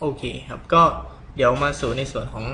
โอเคครับก็เดี๋ยวมาสู่ในส่วนของ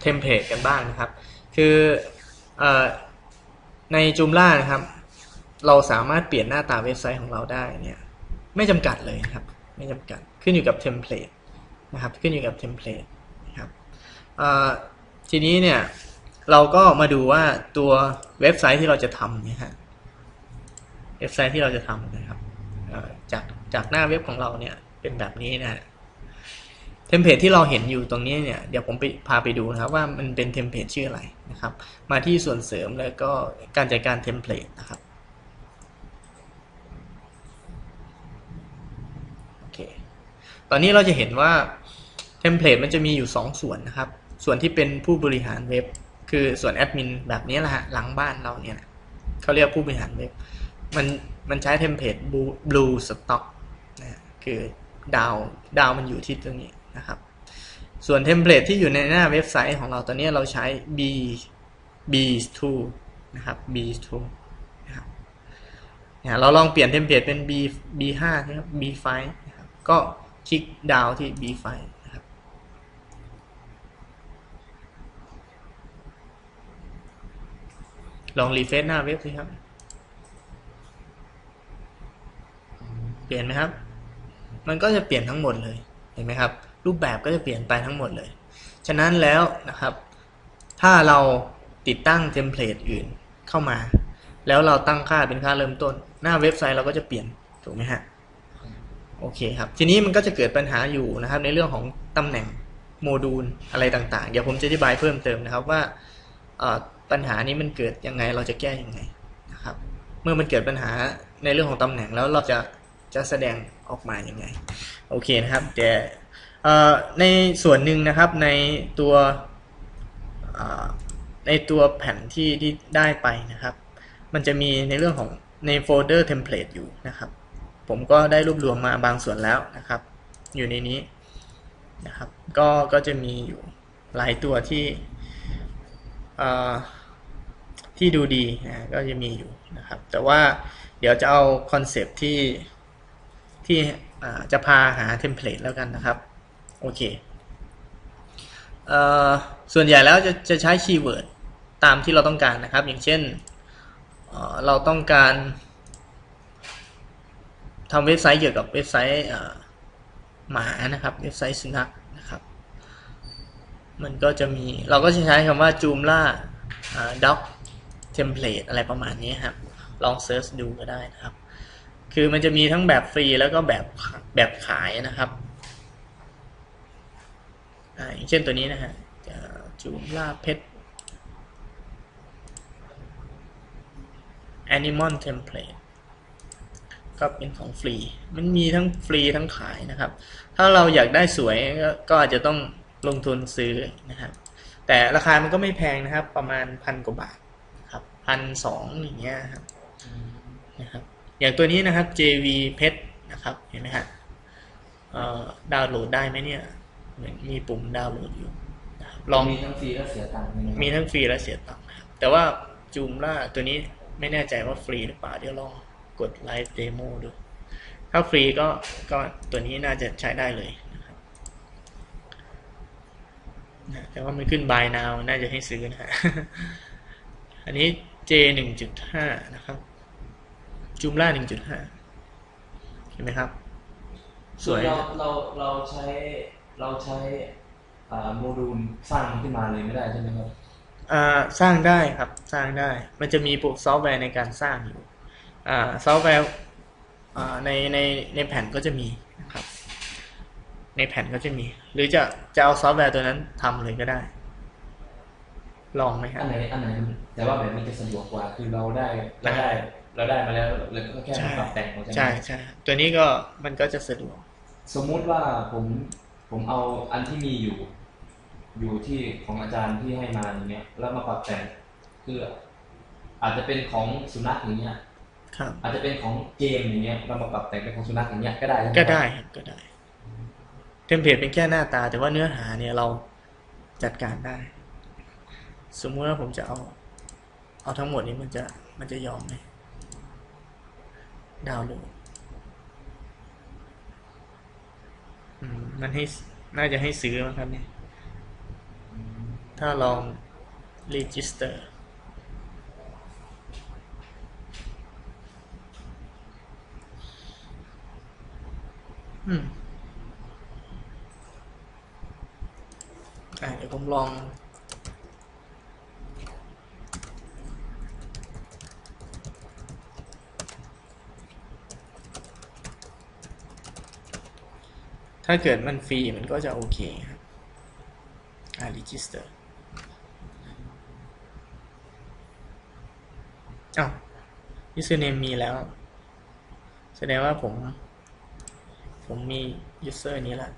เทมเพลตกันบ้างนะครับ คืออในจูมล่านะครับ เราสามารถเปลี่ยนหน้าตาเว็บไซต์ของเราได้เนี่ยไม่จำกัดเลยครับ ไม่จำกัดขึ้นอยู่กับเทมเพลตนะครับขึ้นอยู่กับเทมเพลตนะครับทีนี้เนี่ยเราก็มาดูว่าตัวเว็บไซต์ที่เราจะทำเนี่ยฮะเว็บไซต์ที่เราจะทำนะครับจากจากหน้าเว็บของเราเนี่ย เป็นแบบนี้นะเทมเพลตที่เราเห็นอยู่ตรงนี้เนี่ยเดี๋ยวผมไปพาไปดูนะครับว่ามันเป็นเทมเพลตชื่ออะไรนะครับ มาที่ส่วนเสริมแล้วก็การจัดการเทมเพลตนะครับโอเคตอนนี้เราจะเห็นว่าเทมเพลตมันจะมีอยู่ 2 ส่วนนะครับ ส่วนที่เป็นผู้บริหารเว็บ คือส่วนแอดมินแบบนี้แหละฮะหลังบ้านเราเนี่ยเขาเรียกผู้บริหารเว็บมันมันใช้เทมเพลต blue stock นะคือ ดาวดาวมันอยู่ที่ตรงนี้นะครับ ส่วนเทมเพลตที่อยู่ในหน้าเว็บไซต์ของเราตอนนี้เราใช้ b b2 นะครับ b2 นะครับเนี่ยเราลองเปลี่ยนเทมเพลตเป็น b b5 นะครับ b5 นะครับก็คลิกดาวที่ b5 นะครับลองรีเฟซหน้าเว็บสิครับ เปลี่ยนไหมครับ มันก็จะเปลี่ยนทั้งหมดเลยเห็นไหมครับ รูปแบบก็จะเปลี่ยนไปทั้งหมดเลย ฉะนั้นแล้วนะครับ ถ้าเราติดตั้งเทมเพลตอื่นเข้ามา แล้วเราตั้งค่าเป็นค่าเริ่มต้น หน้าเว็บไซต์เราก็จะเปลี่ยนถูกไหมฮะโอเคครับ ทีนี้มันก็จะเกิดปัญหาอยู่นะครับ ในเรื่องของตำแหน่งโมดูลอะไรต่างๆ เดี๋ยวผมจะอธิบายเพิ่มเติมนะครับว่าปัญหานี้มันเกิดยังไงเราจะแก้ยังไงนะครับ เมื่อมันเกิดปัญหาในเรื่องของตำแหน่งแล้วเราจะ จะแสดงออกมาอย่างไงโอเคนะครับแต่ในส่วนหนึ่งนะครับในตัวในตัวแผ่นที่ที่ได้ไปนะครับ มันจะมีในเรื่องของในโฟลเดอร์เทมเพลตอยู่นะครับ ผมก็ได้รวบรวมมาบางส่วนแล้วนะครับ อยู่ในนี้นะครับ ก็ก็จะมีอยู่หลายตัวที่ที่ดูดีนะก็จะมีอยู่นะครับ แต่ว่าเดี๋ยวจะเอาคอนเซปที่ ที่จะพาหาเทมเพลตแล้วกันนะครับ โอเคส่วนใหญ่แล้วจะจะใช้คีย์เวิร์ดตามที่เราต้องการนะครับ อย่างเช่นเราต้องการทำเว็บไซต์เกี่ยวกับเว็บไซต์หมานะครับเว็บไซต์สุนัขนะครับ มันก็จะมีเราก็จะใช้คำว่า joomla doc template อะไรประมาณนี้ครับ ลองเซิร์ชดูก็ได้นะครับ คือมันจะมีทั้งแบบฟรีแล้วก็แบบแบบขายนะครับอย่างเช่นตัวนี้นะฮะจูล่าเพชร Animal Template ก็เป็นของฟรี มันมีทั้งฟรีทั้งขายนะครับ ถ้าเราอยากได้สวยก็อาจจะต้องลงทุนซื้อนะครับ แต่ราคามันก็ไม่แพงนะครับ ประมาณพันกว่าบาทครับพันสองอย่างเงี้ยครับนะครับ อย่างตัวนี้นะครับ JV Pet นะครับ เห็นไหมฮะดาวน์โหลดได้ไหมเนี่ยมีปุ่มดาวน์โหลดอยู่ลองมีทั้งฟรีและเสียตังค์มีทั้งฟรีและเสียตังค์นะครับแต่ว่าจูมล่าตัวนี้ไม่แน่ใจว่าฟรีหรือเปล่าเดี๋ยวลองกดไลฟ์เดโมดู ถ้าฟรีก็ก็ตัวนี้น่าจะใช้ได้เลยนะครับแต่ว่ามันขึ้น buy now น่าจะให้ซื้อนะฮะอันนี้ J 1.5 นะครับ จูมล่าหนึ่งจุดห้าเห็นไหมครับ สวยเราเราเราใช้เราใช้โมดูลสร้างขึ้นมาเลยไม่ได้ใช่ไหมครับสร้างได้ครับสร้างได้ มันจะมีพวกซอฟต์แวร์ในการสร้างอยู่ซอฟต์แวร์ในในในแผ่นก็จะมีนะครับ ในแผ่นก็จะมี หรือจะจะเอาซอฟต์แวร์ตัวนั้นทำเลยก็ได้ ลองไหมครับอันไหนอันไหนแต่ว่าแบบนี้จะสะดวกกว่าคือเราได้เราได้ เราได้มาแล้วเราก็แค่ปรับแต่งใช่ใช่ตัวนี้ก็มันก็จะสะดวก สมมุติว่าผมผมเอาอันที่มีอยู่ อยู่ที่ของอาจารย์ที่ให้มาอย่างเงี้ย แล้วมาปรับแต่งคืออาจจะเป็นของสุนัขอย่างเงี้ยครับอาจจะเป็นของเกมอย่างเงี้ยเรามาปรับแต่งเป็นของสุนัขอย่างเงี้ยก็ได้ก็ได้ครับก็ได้เทมเพลตเป็นแค่หน้าตา แต่ว่าเนื้อหาเนี่ยเราจัดการได้ สมมุติว่าผมจะเอา เอาทั้งหมดนี้มันจะมันจะยอมไหม ดาวน์โหลดอืมมันให้น่าจะให้ซื้อมั้งครับเนี่ย ถ้าลอง register อืมอะเดี๋ยวผมลอง ถ้าเกิดมันฟรีมันก็จะโอเคครับอ่า register อ้าว username มีแล้ว แสดงว่าผม ผมมี user นี้แล้ว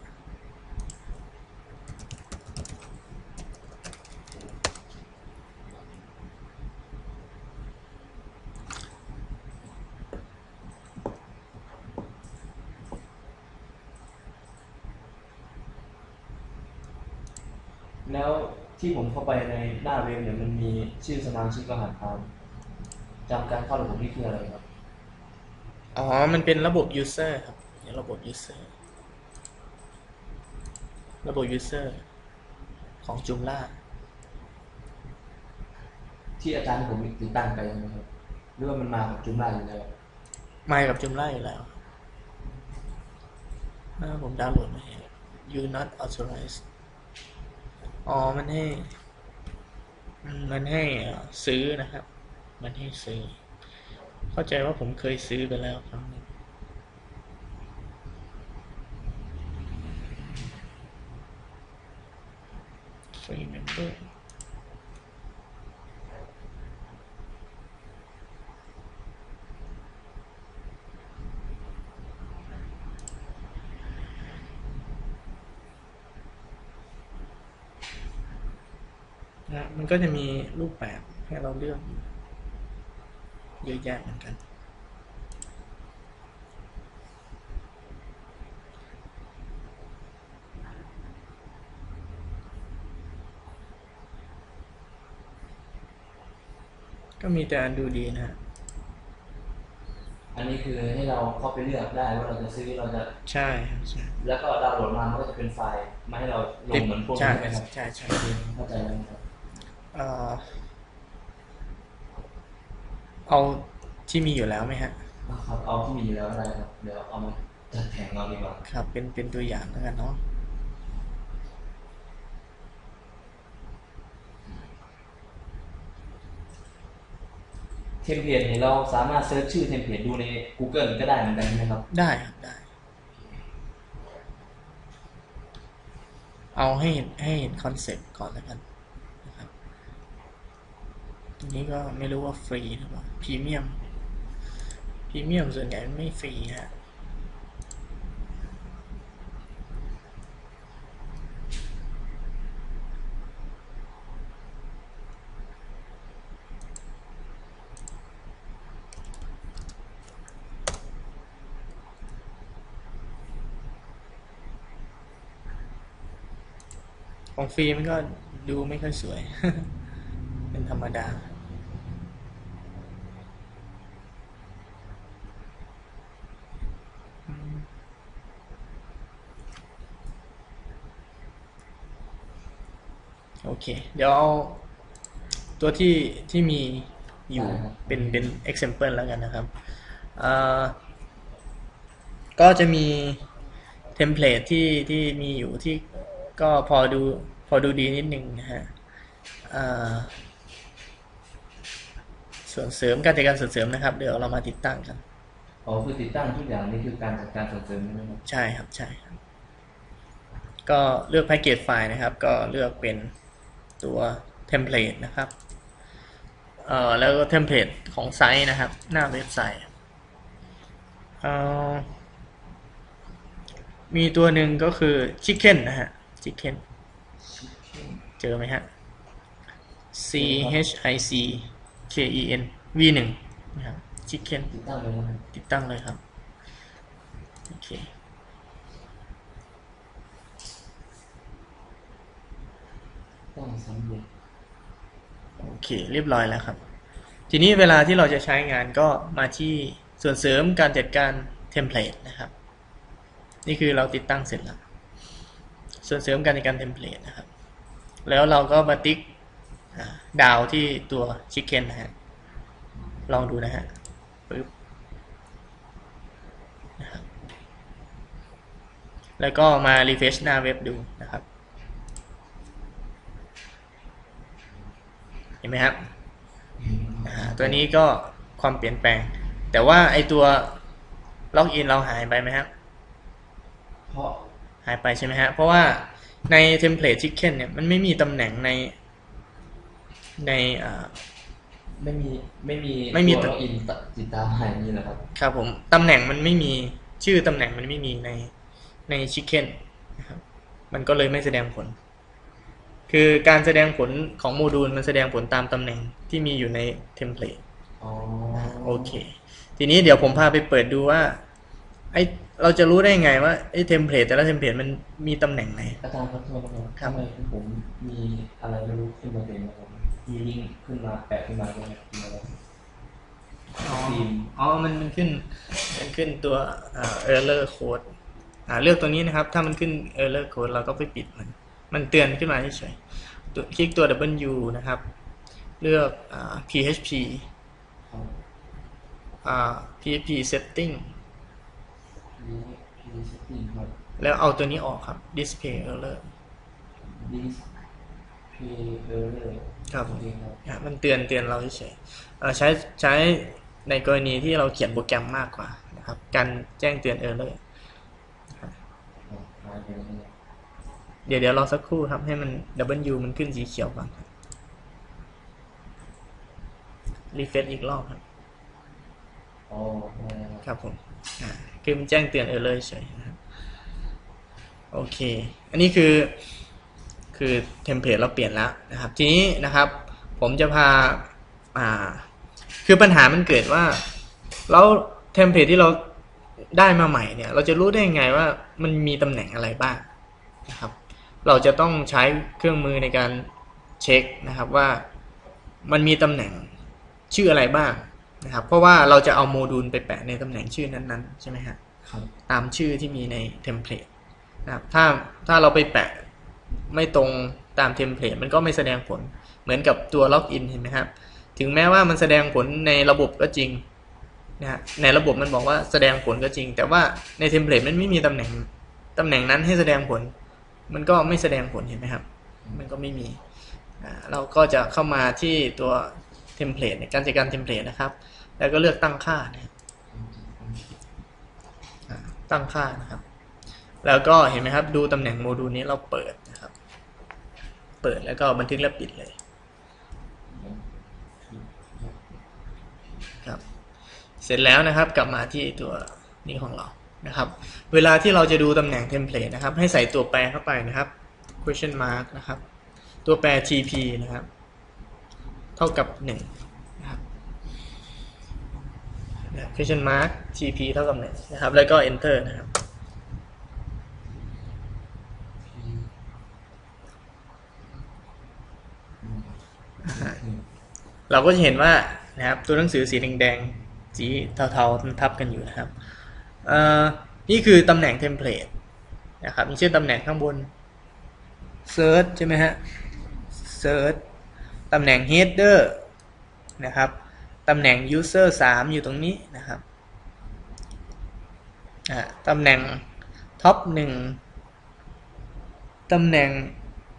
แล้วที่ผมเข้าไปในหน้าเว็บเนี่ยมันมีชื่อสมาชิกรหัสผ่านจำการเข้าระบบนี่คืออะไรครับ อ๋อ มันเป็นระบบ user ครับเดี๋ยวระบบ user ระบบ user ของ Joomla ที่อาจารย์ผมติดตั้งไปใช่ไหมครับหรือว่ามันมากับจุมไลอยู่แล้วมากับ Joomla อยู่แล้วถ้าผมดาวน์โหลดมาให้ you not authorized อ๋อ มันให้ มันให้ซื้อนะครับ มันให้ซื้อ เข้าใจว่าผมเคยซื้อไปแล้วครั้งหนึงฟรีเมมเบอร์ นะมันก็จะมีรูปแบบให้เราเลือกอยู่เยอะแยะเหมือนกัน ก็มีแต่อันดูดีนะฮะอันนี้คือให้เราเข้าไปเลือกได้ว่าเราจะซื้อเราจะใช่ครับใช่แล้วก็ดาวน์โหลดมามันก็จะเป็นไฟล์มาให้เราลงเหมือนพวกใช่นี้ไหมครับใช่ใช่เข้าใจแล้วครับ เอ่อเอาที่มีอยู่แล้วไหมฮะครับเอาที่มีอยู่แล้วก็ได้ครับเดี๋ยวเอามาจัดแผงเราดีกว่าครับ เป็นเป็นตัวอย่างแล้วกันเนาะเทมเพลตเนี่ยเราสามารถเซิร์ชชื่อเทมเพลตดูใน Google ก็ได้เหมือนกันใช่ไหมครับ ได้ครับได้ เอาให้เห็นให้เห็นคอนเซ็ปต์ก่อนแล้วกันนะครับ ตัวนี้ก็ไม่รู้ว่าฟรีหรือเปล่าพรีเมียมพรีเมียมส่วนใหญ่ไม่ฟรีฮะของฟรีมันก็ดูไม่ค่อยสวย ธรรมดา โอเค เดี๋ยวเอาตัวที่ที่มีอยู่ได้ครับเป็นเป็น example แล้วกันนะครับอ่าก็จะมีเทมเพลตที่ที่มีอยู่ที่ก็พอดูพอดูดีนิดนึงนะฮะอ่า ส่วนเสริมการจัดการส่วนเสริมนะครับ เดี๋ยวเรามาติดตั้งกันอ๋อคือติดตั้งทุกอย่างนี่คือการจัดการส่งเสริมใช่ไหมครับใช่ครับใช่ครับก็เลือกแพ็กเกจไฟล์นะครับ ก็เลือกเป็นตัวเทมเพลตนะครับเอ่อแล้วก็เทมเพลตของไซต์นะครับ หน้าเว็บไซต์เอ่อมีตัวหนึ่งก็คือ Chicken นะฮะ Chicken เจอไหมฮะ C H I C K E N V หนึ่งนะครับ Chicken ติดตั้งเลยนะครับติดตั้งเลยครับ โอเคตั้งสำเร็จโอเค เรียบร้อยแล้วครับ ทีนี้เวลาที่เราจะใช้งานก็มาที่ส่วนเสริมการจัดการเทมเพลตนะครับ นี่คือเราติดตั้งเสร็จแล้ว ส่วนเสริมการในการเทมเพลตนะครับ แล้วเราก็มาติ๊กอ่า ดาวที่ตัวชิคเก้นนะฮะ ลองดูนะฮะปึ๊บนะครับแล้วก็มา refresh หน้าเว็บดูนะครับ เห็นไหมครับอ่าตัวนี้ก็ความเปลี่ยนแปลง แต่ว่าไอตัวล็อกอินเราหายไปไหมครับเพราะหายไปใช่ไหมฮะ เพราะว่าในเทมเพลตชิคเก้นเนี่ยมันไม่มีตำแหน่งใน ในอ่า ไม่มีไม่มีไม่มี ตัวล็อกอินติดตามหายนี่แหละครับ ครับผมตำแหน่งมันไม่มีชื่อตำแหน่งมันไม่มีในในชิคเก้นนะครับมันก็เลยไม่แสดงผล คือการแสดงผลของโมดูลมันแสดงผลตามตำแหน่งที่มีอยู่ในเทมเพลตอ๋อโอเค ทีนี้เดี๋ยวผมพาไปเปิดดูว่าไอเราจะรู้ได้ไงว่าไอเทมเพลตแต่ละเทมเพลตมันมีตำแหน่งไหนอาจารย์ครับโทษนะครับครับทำไมผมมีอะไรไม่รู้ขึ้นมาเต็มเลยครับ มีลิงก์ขึ้นมาแปะขึ้นมาด้วยขึ้นมาแล้วอ๋อฟิล์มอ๋อมันมันขึ้นมันขึ้นตัวอ่า error code อ่าเลือกตัวนี้นะครับ ถ้ามันขึ้น error code เราก็ไปปิดมัน มันเตือนขึ้นมาเฉยๆตัวคลิกตัว W นะครับ เลือกอ่า PHP ครับอ่า PHP setting ลิงก์ลิงก์เซตติ้งครับแล้วเอาตัวนี้ออกครับ display error ลิ งก์เพย์เออร์ครับผมเครับมันเตือนเตือนเราเฉยๆใช้ใช้ในกรณีที่เราเขียนโปรแกรมมากกว่านะครับ การแจ้งเตือน error ครับหายไปแล้วเนี่ยเดี๋ยวเดี๋ยวรอสักครู่ครับ ให้มัน W มันขึ้นสีเขียวก่อนรีเฟซอีกรอบครับอ๋อได้ครับครับผมคือมันแจ้งเตือน error เฉยนะครับโอเค อันนี้คือ คือเทมเพลตเราเปลี่ยนแล้วนะครับ ทีนี้นะครับ ผมจะพาอ่า คือปัญหามันเกิดว่า แล้วเทมเพลตที่เราได้มาใหม่เนี่ย เราจะรู้ได้ยังไงว่ามันมีตำแหน่งอะไรบ้างนะครับ เราจะต้องใช้เครื่องมือในการเช็คนะครับว่ามันมีตำแหน่งชื่ออะไรบ้างนะครับ เพราะว่าเราจะเอาโมดูลไปแปะในตำแหน่งชื่อนั้นๆใช่ไหมฮะครับตามชื่อที่มีในเทมเพลตนะครับถ้าถ้าเราไปแปะ ไม่ตรงตามเทมเพลตมันก็ไม่แสดงผล เหมือนกับตัวล็อกอินเห็นไหมครับ ถึงแม้ว่ามันแสดงผลในระบบก็จริงนะฮะในระบบมันบอกว่าแสดงผลก็จริง แต่ว่าในเทมเพลตมันไม่มีตำแหน่งตำแหน่งนั้นให้แสดงผล มันก็ไม่แสดงผลเห็นไหมครับ มันก็ไม่มีอ่าเราก็จะเข้ามาที่ตัวเทมเพลตในการจัดการเทมเพลตนะครับ แล้วก็เลือกตั้งค่านะครับอ่าตั้งค่านะครับ แล้วก็เห็นไหมครับ ดูตำแหน่งโมดูลนี้เราเปิดนะครับ เปิดแล้วก็บันทึกและปิดเลยครับ เสร็จแล้วนะครับกลับมาที่ตัวนี้ของเรานะครับ เวลาที่เราจะดูตำแหน่งเทมเพลตนะครับ ให้ใส่ตัวแปรเข้าไปนะครับ question mark นะครับ ตัวแปร tp นะครับ เท่ากับ1นะครับนะครับ question mark tp เท่ากับหนึ่งนะครับ แล้วก็ enter นะครับ เราก็จะเห็นว่านะครับตัวหนังสือสีแดงๆสีเทาๆมันทับกันอยู่นะครับนี่คือตำแหน่งเทมเพลตนะครับมีเช่นตำแหน่งข้างบน search ใช่ไหมฮะ search ตำแหน่ง header นะครับตำแหน่ง user 3 อยู่ตรงนี้นะครับตำแหน่ง top 1ตำแหน่ง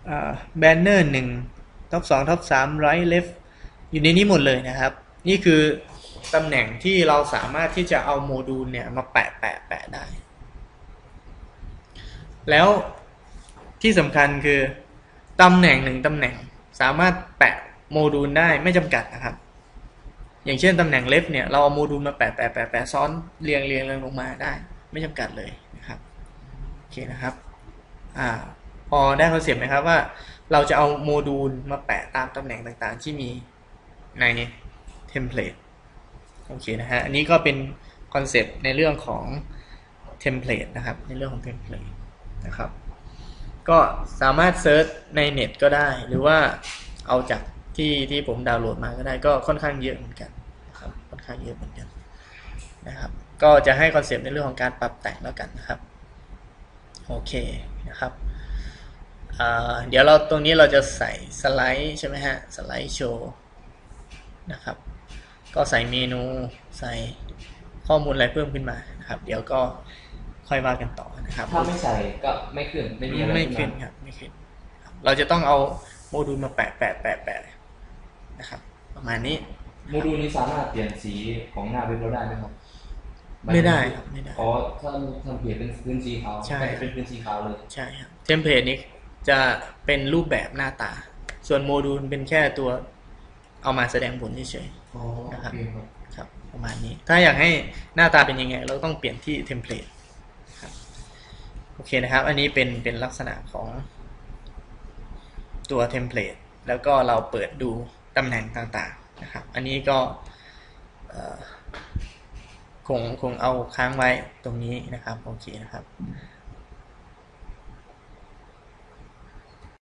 อ่า banner 1 top 2 top 3 right left อยู่ในนี้หมดเลยนะครับ นี่คือตำแหน่งที่เราสามารถที่จะเอาโมดูลเนี่ยมาแปะแปะแปะได้ แล้วที่สำคัญคือตำแหน่งหนึ่งตำแหน่งสามารถแปะโมดูลได้ไม่จำกัดนะครับ อย่างเช่นตำแหน่งเล็บเนี่ยเราเอาโมดูลมาแปะแปะแปะแปะซ้อนเรียงเรียงเรียงลงมาได้ ไม่จำกัดเลยนะครับโอเคนะครับอ่าพอได้คอนเซปต์ไหมครับว่าเราจะเอาโมดูลมาแปะตามตำแหน่งต่างๆ ที่มี ในเทมเพลตโอเคนะฮะ อันนี้ก็เป็นคอนเซปต์ในเรื่องของเทมเพลตนะครับ ในเรื่องของเทมเพลตนะครับ ก็สามารถเซิร์ชในเน็ตก็ได้ หรือว่าเอาจากที่ที่ผมดาวน์โหลดมาก็ได้ก็ค่อนข้างเยอะเหมือนกันนะครับ ค่อนข้างเยอะเหมือนกันนะครับ ก็จะให้คอนเซปต์ในเรื่องของการปรับแต่งแล้วกันนะครับ โอเคนะครับเเดี๋ยวเราตรงนี้เราจะใส่สไลด์ใช่ไหมฮะ สไลด์โชว์ นะครับ ก็ใส่เมนูใส่ข้อมูลอะไรเพิ่มขึ้นมานะครับ เดี๋ยวก็ค่อยว่ากันต่อนะครับถ้าไม่ใส่ก็ไม่ขึ้นไม่มีอะไรไม่ขึ้นมาครับไม่ขึ้นครับเราจะต้องเอาโมดูลมาแปะแปะแปะแปะนะครับ ประมาณนี้โมดูลนี้สามารถเปลี่ยนสีของหน้าเว็บเราได้ไหมครับไม่ได้ครับไม่ได้อ๋อถ้าทำเปลี่ยนเป็นพื้นสีขาวใช่ก็จะเป็นพื้นสีขาวเลยใช่ครับเทมเพลตนี้จะเป็นรูปแบบหน้าตา ส่วนโมดูลเป็นแค่ตัว เอามาแสดงผลเฉยอ๋อนะครับโอเคครับๆครับประมาณนี้ ถ้าอยากให้หน้าตาเป็นยังไง เราต้องเปลี่ยนที่เทมเพลตครับโอเคนะครับ อันนี้เป็นเป็นลักษณะของตัวเทมเพลตแล้วก็เราเปิดดูตำแหน่งต่างๆนะครับ อันนี้ก็เอ่อคงคงเอาค้างไว้ตรงนี้นะครับ โอเคนะครับ